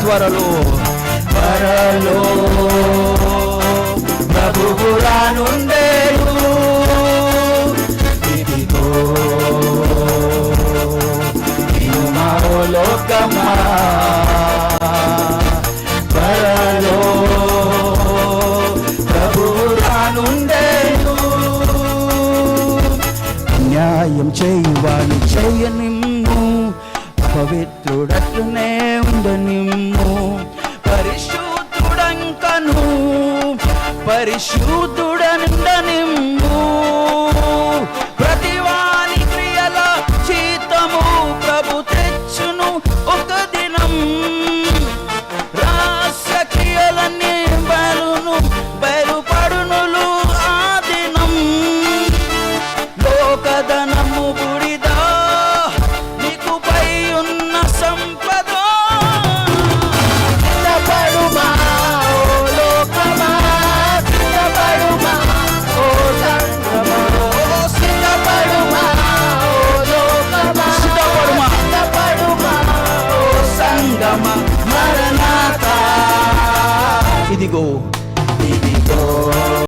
త్వరలో. త్వరలో. ప్రభువు రానుండేను. ఇదిగో. ఇది మా లోకమా? త్వరలో. ప్రభువు రానుండేను. న్యాయం చేయువాని చేయని పవిత్రుడట్లునే ఉండనిమ్ము. పరిశుద్ధుడంకను పరిశుద్ధుడనుండనిమ్ము. సంపద సిద్ధపడుమా ఓ లోకమా సిద్ధపడుమా ఓ సంగమా సిద్ధపడుమా ఓ లోకమా సిద్ధపడుమా. సిద్ధపడుమా ఓ సంగమ మరణాత ఇదిగో